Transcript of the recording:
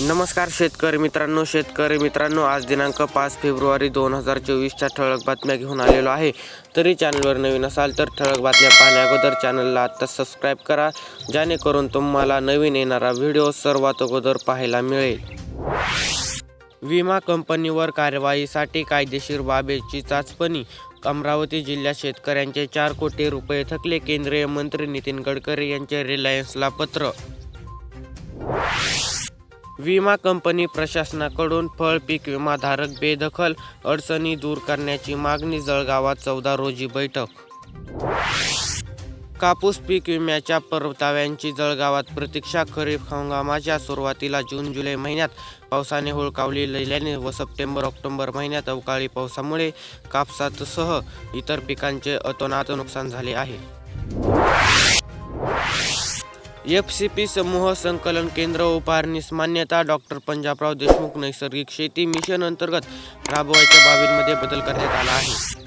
नमस्कार शेतकरी मित्रांनो शेतकरी मित्रांनो आज दिनांक पाच फेब्रुवारी दोन हजार चोवीसच्या ठळक बातम्या घेऊन आलेलो आहे. तरी चॅनलवर नवीन असाल तर ठळक बातम्या पाहण्याअगोदर चॅनलला आत्ता सबस्क्राईब करा जेणेकरून तुम्हाला नवीन येणारा व्हिडिओ सर्वात अगोदर पाहायला मिळेल. विमा कंपनीवर कारवाईसाठी कायदेशीर बाबीची चाचपणी. अमरावती जिल्ह्यात शेतकऱ्यांचे चार कोटी रुपये थकले केंद्रीय मंत्री नितीन गडकरी यांचे रिलायन्सला पत्र. विमा कंपनी प्रशासनाकडून फळ पीक विमाधारक बेदखल अडचणी दूर करण्याची मागणी जळगावात चौदा रोजी बैठक. कापूस पीक विम्याच्या परताव्यांची जळगावात प्रतीक्षा खरीप हंगामाच्या सुरुवातीला जून जुलै महिन्यात पावसाने हुळकावलेल्याने व सप्टेंबर ऑक्टोबर महिन्यात अवकाळी पावसामुळे कापसासह इतर पिकांचे अतोनात नुकसान झाले आहे. एफ सी पी समूह संकलन केंद्र उभारणीस मान्यता डॉक्टर पंजाबराव देशमुख नैसर्गिक शेती मिशन अंतर्गत राबवायच्या बाबींमध्ये बदल करण्यात आला आहे.